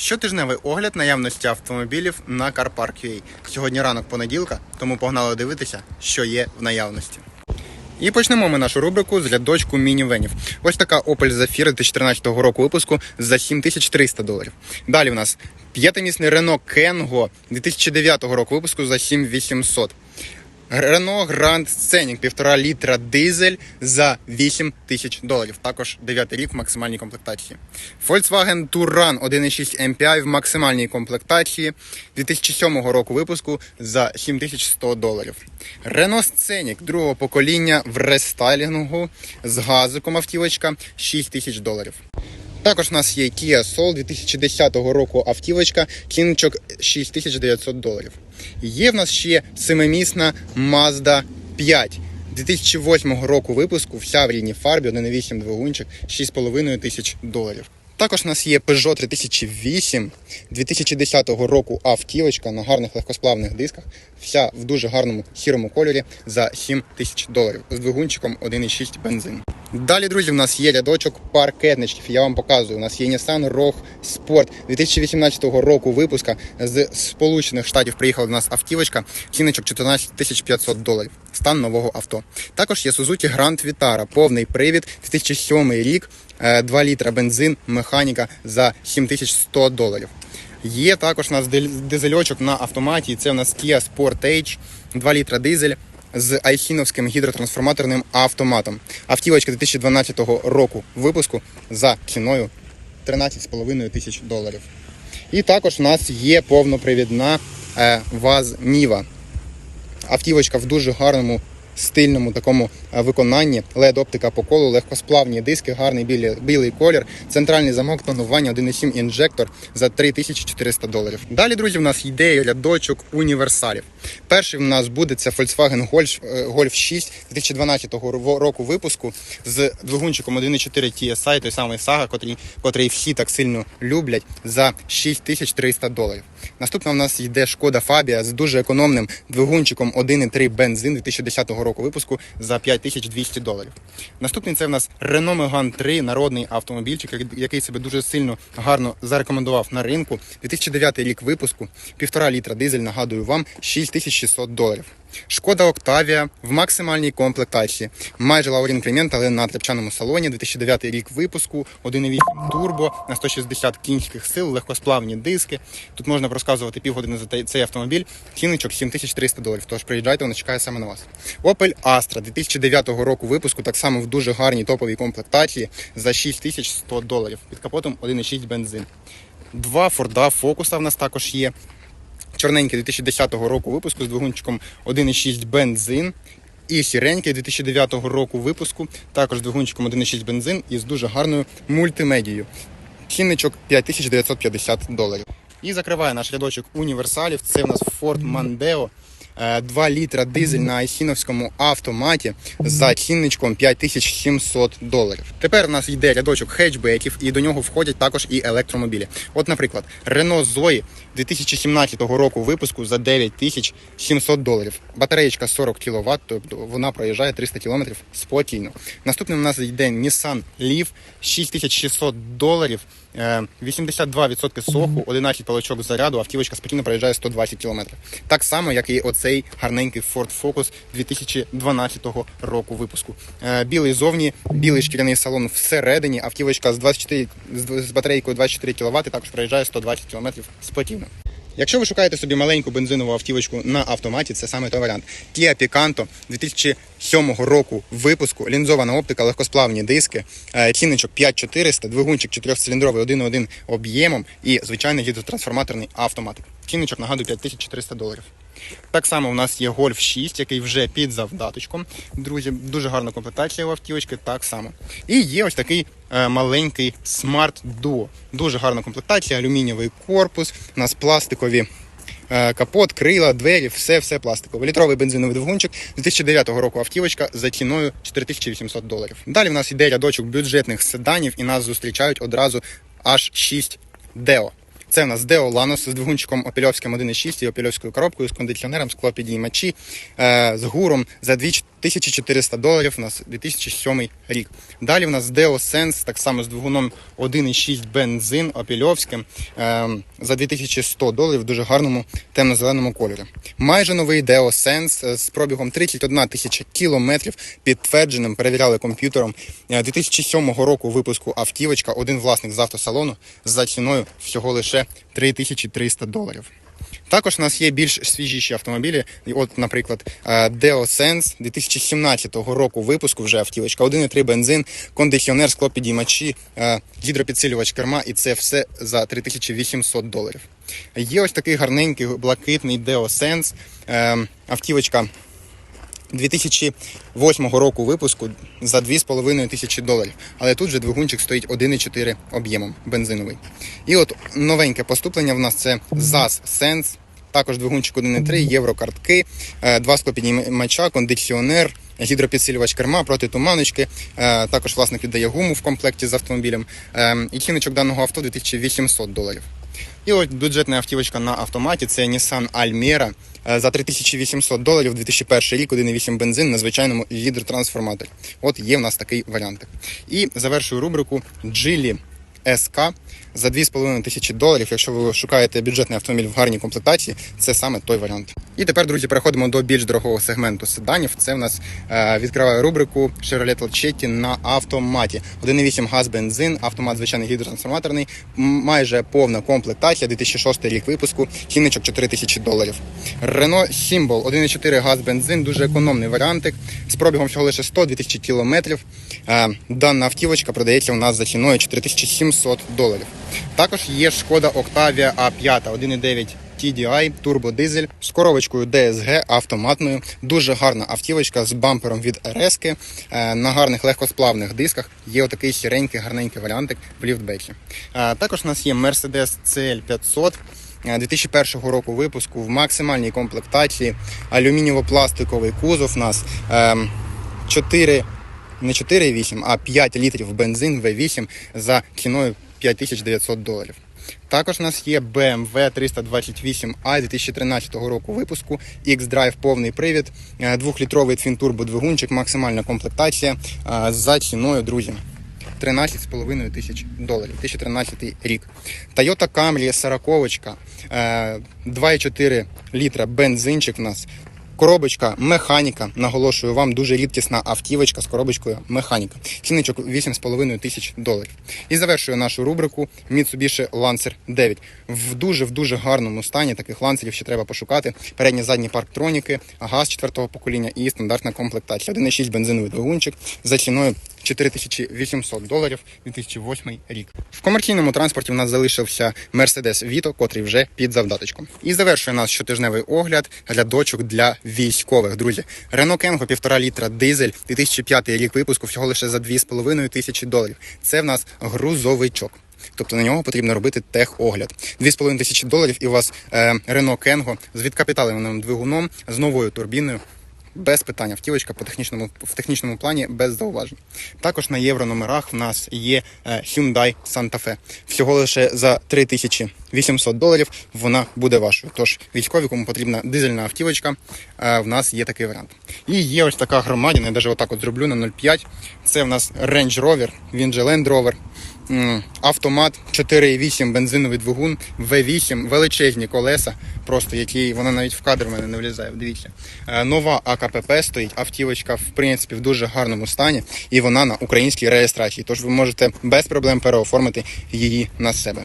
Щотижневий огляд наявності автомобілів на CarPark.ua. Сьогодні ранок понеділка, тому погнали дивитися, що є в наявності. І почнемо ми нашу рубрику з рядочку мінівенів. Ось така Opel Zafira 2013 року випуску за 7300 доларів. Далі в нас п'ятимісний Renault Kengo 2009 року випуску за 7800. Renault Grand Scenic 1,5 літра дизель за 8 тисяч доларів. Також 9 рік в максимальній комплектації. Volkswagen Touran 1.6 MPI в максимальній комплектації 2007 року випуску за 7100 доларів. Renault Scenic другого покоління в рестайлінгу з газиком автівочка 6 тисяч доларів. Також у нас є Kia Soul 2010 року автівочка, ціночок 6900 доларів. Є в нас ще семимісна Mazda 5 2008 року випуску, вся в рідній фарбі, 1.8 двигунчик, 6,5 тисяч доларів. Також у нас є Peugeot 3008 2010 року автівочка на гарних легкосплавних дисках, вся в дуже гарному сірому кольорі за 7 тисяч доларів з двигунчиком 1.6 бензин. Далі, друзі, в нас є рядочок паркетничків. Я вам показую. У нас є Nissan Rogue Sport 2018 року випуска з Сполучених Штатів приїхала до нас автівочка. Ціночок 14 тисяч 500 доларів. Стан нового авто. Також є Suzuki Grand Vitara, повний привід, 2007 рік, е, 2 літра бензин, механіка за 7100 доларів. Є також у нас дизельочок на автоматі. Це у нас Kia Sportage, 2 літра дизель з айхіновським гідротрансформаторним автоматом. Автівочка 2012 року випуску за ціною 13,5 тисяч доларів. І також у нас є повнопривідна е, ВАЗ Ніва. Автівочка в дуже гарному стильному такому виконанні. led оптика по колу, легкосплавні диски, гарний білий, білий колір, центральний замок, тонування 1.7 інжектор за 3400 доларів. Далі, друзі, в нас йде рядочок універсалів. Перший в нас буде це Volkswagen Golf, е, Golf 6 2012 року випуску з двигунчиком 1.4 TSI, той самий Saga, котрий, котрий всі так сильно люблять, за 6300 доларів. Наступна в нас йде Шкода Фабія з дуже економним двигунчиком 1.3 бензин 2010 року випуску за 5200 доларів. Наступний це в нас Renault Megane 3, народний автомобільчик, який- себе дуже сильно гарно зарекомендував на ринку. 2009 рік випуску, 1,5 літра дизель, нагадую вам, 6600 доларів. Шкода Октавія в максимальній комплектації. Майже лаурін інкремент, але на трепчаному салоні. 2009 рік випуску, 1.8 турбо на 160 кінських сил, легкосплавні диски. Тут можна розказувати півгодини за цей автомобіль. Ціночок 7300 доларів. Тож приїжджайте, вона чекає саме на вас. Opel Astra 2009 року випуску, так само в дуже гарній топовій комплектації за 6100 доларів. Під капотом 1.6 бензин. Два Форда Фокуса в нас також є. Чорненький 2010 року випуску з двигунчиком 1.6 бензин. І сіренький 2009 року випуску, також з двигунчиком 1.6 бензин і з дуже гарною мультимедією. Цінничок 5950 доларів. І закриває наш рядочок універсалів. Це у нас Ford Mondeo. Е, 2 літра дизель на айсіновському автоматі за цінничком 5700 доларів. Тепер у нас йде рядочок хетчбеків, і до нього входять також і електромобілі. От, наприклад, Renault Zoe 2017 року випуску за 9700 доларів. Батареєчка 40 кВт, тобто вона проїжджає 300 км спокійно. Наступним у нас йде Nissan Leaf 6600 доларів. е, 82% соху, 11 паличок заряду, автівочка спокійно проїжджає 120 км. Так само, як і оцей гарненький Ford Focus 2012 року випуску. Е, Білий зовні, білий шкіряний салон всередині, автівочка з 24 з батарейкою 24 кВт, також проїжджає 120 км спокійно. Якщо ви шукаєте собі маленьку бензинову автівочку на автоматі, це саме той варіант. Kia Picanto 2007 року випуску, лінзована оптика, легкосплавні диски, е, цінничок 5400, двигунчик 4-циліндровий 1.1 об'ємом і звичайний гідротрансформаторний автоматик. Цінничок, нагадую, 5400 доларів. Так само у нас є Golf 6, який вже під завдаточком. Друзі, дуже гарна комплектація у автівочки, так само. І є ось такий е, маленький Smart Duo. Дуже гарна комплектація, алюмінієвий корпус, у нас пластикові. е, Капот, крила, двері, все, все пластикове. Літровий бензиновий двигунчик 2009 року автівочка за ціною 4800 доларів. Далі в нас йде рядочок бюджетних седанів, і нас зустрічають одразу аж 6 Deo. Це в нас Део Ланос з двигунчиком Опельовським 1.6 і Опельовською коробкою з кондиціонером, склопідіймачі, е, з гуром за 2400 доларів. У нас 2007 рік. Далі в нас Deo Sense, так само з двигуном 1.6 бензин Опельовським е, за 2100 доларів в дуже гарному темно-зеленому кольорі. Майже новий Deo Sense е, з пробігом 31 тисяча кілометрів, підтвердженим, перевіряли комп'ютером. Е, 2007 року випуску автівочка, один власник з автосалону за ціною всього лише 3300 доларів. Також у нас є більш свіжіші автомобілі. От, наприклад, е, Deo Sense 2017 року випуску вже автівочка, 1,3 бензин, кондиціонер, склопідіймачі, е, гідропідсилювач керма, і це все за 3800 доларів. Є ось такий гарненький блакитний Deo Sense, е, автівочка 2008 року випуску за 2,5 тисячі доларів. Але тут же двигунчик стоїть 1,4 об'ємом бензиновий. І от новеньке поступлення в нас це ZAZ Sense, також двигунчик 1,3, єврокартки, е, два склопіднімача, кондиціонер, гідропідсилювач керма, протитуманочки. Е, Також власник віддає гуму в комплекті з автомобілем. Е, І ціночок даного авто 2800 доларів. І от бюджетна автівочка на автоматі це Nissan Almera е, за 3800 доларів 2001 рік, 1,8 бензин на звичайному гідротрансформаторі. От є в нас такий варіант. І завершую рубрику Geely SK за 2,5 тисячі доларів. Якщо ви шукаєте бюджетний автомобіль в гарній комплектації, це саме той варіант. І тепер, друзі, переходимо до більш дорогого сегменту седанів. Це в нас е, відкриває рубрику Chevrolet Lachetti на автоматі. 1,8 газ бензин, автомат звичайний гідротрансформаторний, майже повна комплектація, 2006 рік випуску, цінничок 4 тисячі доларів. Renault Symbol, 1,4 газ бензин, дуже економний варіантик. З пробігом всього лише 100 тисячі кілометрів. Е, Дана автівочка продається у нас за ціною 4700 доларів. Також є шкода Octavia A5 1,9 TDI, турбодизель з коробочкою DSG автоматною. Дуже гарна автівочка з бампером від RS. Е, На гарних легкосплавних дисках є отакий сіренький, гарненький варіантик в ліфтбекі. Е, Також у нас є Mercedes CL500. е, 2001 року випуску в максимальній комплектації алюмінієво-пластиковий кузов у нас ем, 4, не 4,8, а 5 літрів бензин V8 за ціною 5900 доларів. Також у нас є BMW 328i 2013 року випуску, X-Drive повний привід, е, двохлітровий твін-турбо двигунчик, максимальна комплектація е, за ціною, друзі. 13,5 тисяч доларів, 2013 рік. Toyota Camry 40, е, 2,4 літра бензинчик в нас. Коробочка механіка, наголошую вам, дуже рідкісна автівочка з коробочкою механіка. Ціничок 8,5 тисяч доларів. І завершую нашу рубрику Mitsubishi Lancer 9. В дуже в дуже гарному стані таких ланцерів ще треба пошукати. Передні задні парктроніки, газ четвертого покоління і стандартна комплектація. 1,6 бензиновий двигунчик за ціною 4800 доларів 2008 рік. В комерційному транспорті в нас залишився Mercedes Vito, котрий вже під завдаточком. І завершує нас щотижневий огляд глядочок для військових. Друзі, Renault Kengo 1,5 літра дизель, 2005 рік випуску, всього лише за 2,5 тисячі доларів. Це в нас грузовичок. Тобто на нього потрібно робити техогляд. 2,5 тисячі доларів і у вас е, Renault Kengo з відкапіталеним двигуном, з новою турбіною. Без питань, автівочка по технічному в технічному плані без зауважень. Також на єврономерах в нас є е, Hyundai Santa Fe. Всього лише за 3800 доларів вона буде вашою. Тож військові, кому потрібна дизельна автівочка, е, в нас є такий варіант. І є ось така громадіна, я навіть отак от зроблю на 0,5. Це в нас Range Rover, він же Land Rover. Автомат 4,8 бензиновий двигун, V8, величезні колеса, просто які вона навіть в кадр в мене не влізає. Дивіться. Е, Нова АКПП стоїть, автівочка в принципі в дуже гарному стані, і вона на українській реєстрації. Тож ви можете без проблем переоформити її на себе.